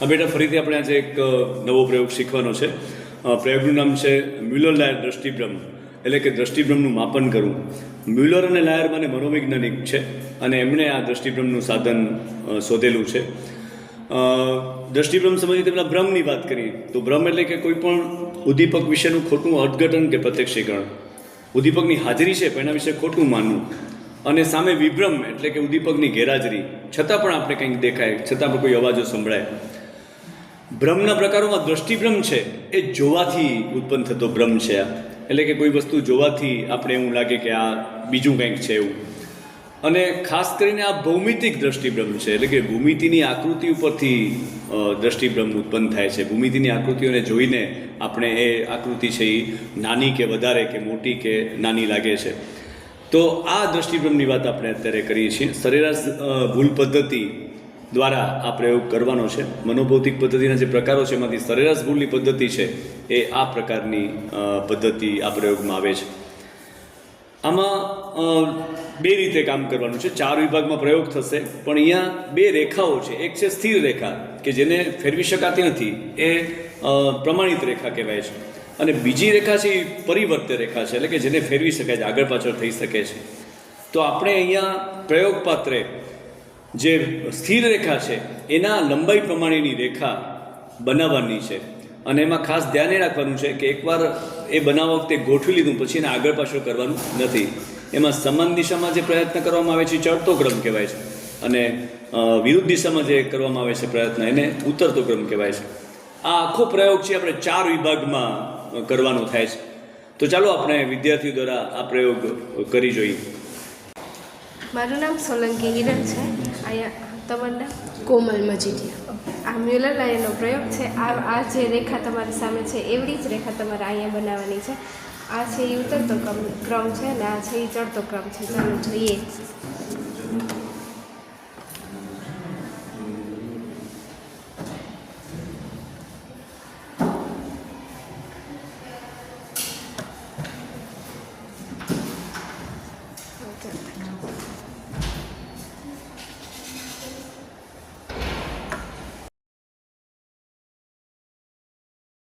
હા, બેટા, ફરીથી આપણે આજે એક નવો પ્રયોગ શીખવાનો છે. પ્રયોગનું નામ છે મ્યુલર લાયર દ્રષ્ટિભ્રમ. એટલે કે દ્રષ્ટિભ્રમનું માપન કરવું. મ્યુલર અને લાયર મને મનોવૈજ્ઞાનિક છે અને એમણે આ દ્રષ્ટિભ્રમનું સાધન શોધેલું છે. દ્રષ્ટિભ્રમ સંબંધિત પેલા ભ્રમની વાત કરીએ. તો ભ્રમ એટલે કે કોઈ પણ ઉદ્દીપક વિશેનું ખોટું અર્થઘટન કે પ્રત્યક્ષીકરણ. ઉદ્દીપકની હાજરી છે, પણ એના વિશે ખોટું માનવું. અને સામે વિભ્રમ એટલે કે ઉદ્દીપકની ગેરહાજરી. છતાં પણ આપણે કંઈક દેખાય, છતાં પણ કોઈ અવાજો સંભળાય. ભ્રમના પ્રકારોમાં દ્રષ્ટિભ્રમ છે, એ જોવાથી ઉત્પન્ન થતો ભ્રમ છે આ. એટલે કે કોઈ વસ્તુ જોવાથી આપણે એવું લાગે કે આ બીજું કંઈક છે એવું. અને ખાસ કરીને આ ભૌમિતિક દ્રષ્ટિભ્રમ છે, એટલે કે ભૂમિતિની આકૃતિ ઉપરથી દ્રષ્ટિભ્રમ ઉત્પન્ન થાય છે. ભૂમિતિની આકૃતિઓને જોઈને આપણે એ આકૃતિ છે એ નાની કે વધારે કે મોટી કે નાની લાગે છે. તો આ દ્રષ્ટિભ્રમની વાત આપણે અત્યારે કરીએ છીએ. સરેરાશ ભૂલ પદ્ધતિ દ્વારા આ પ્રયોગ કરવાનો છે. મનોભૌતિક પદ્ધતિના જે પ્રકારો છે, એમાંથી સરેરાશ ભૂલની પદ્ધતિ છે, એ આ પ્રકારની પદ્ધતિ આ પ્રયોગમાં આવે છે. આમાં બે રીતે કામ કરવાનું છે. ચાર વિભાગમાં પ્રયોગ થશે, પણ અહીંયા બે રેખાઓ છે. એક છે સ્થિર રેખા, કે જેને ફેરવી શકાતી નથી. એ પ્રમાણિત રેખા કહેવાય છે. અને બીજી રેખા છે, એ પરિવર્ત્ય રેખા છે, એટલે કે જેને ફેરવી શકાય છે, આગળ પાછળ થઈ શકે છે. તો આપણે અહીંયા પ્રયોગ પાત્રે જે સ્થિર રેખા છે, એના લંબાઈ પ્રમાણેની રેખા બનાવવાની છે. અને એમાં ખાસ ધ્યાન એ રાખવાનું છે કે એકવાર એ બનાવવા વખતે ગોઠવી લીધું, પછી એને આગળ પાછળ કરવાનું નથી. એમાં સમાન દિશામાં જે પ્રયત્ન કરવામાં આવે છે ચડતો ક્રમ કહેવાય છે. અને વિરુદ્ધ દિશામાં જે કરવામાં આવે છે પ્રયત્ન, એને ઉતરતો ક્રમ કહેવાય છે. આ આખો પ્રયોગ છે, આપણે ચાર વિભાગમાં કરવાનો થાય છે. તો ચાલો આપણે વિદ્યાર્થીઓ દ્વારા આ પ્રયોગ કરી જોઈએ. મારું નામ સોલંકી હિરલ છે. અહીંયા તમારું નામ? કોમલ મજીઠિયા. આ મ્યુલર લાઇનનો પ્રયોગ છે. આ આ જે રેખા તમારી સામે છે એવડી જ રેખા તમારે અહીંયા બનાવવાની છે. આ છે એ ઉતરતો ક્રમ છે અને આ છે એ ચડતો ક્રમ છે. ચાલો જોઈએ. Thank you.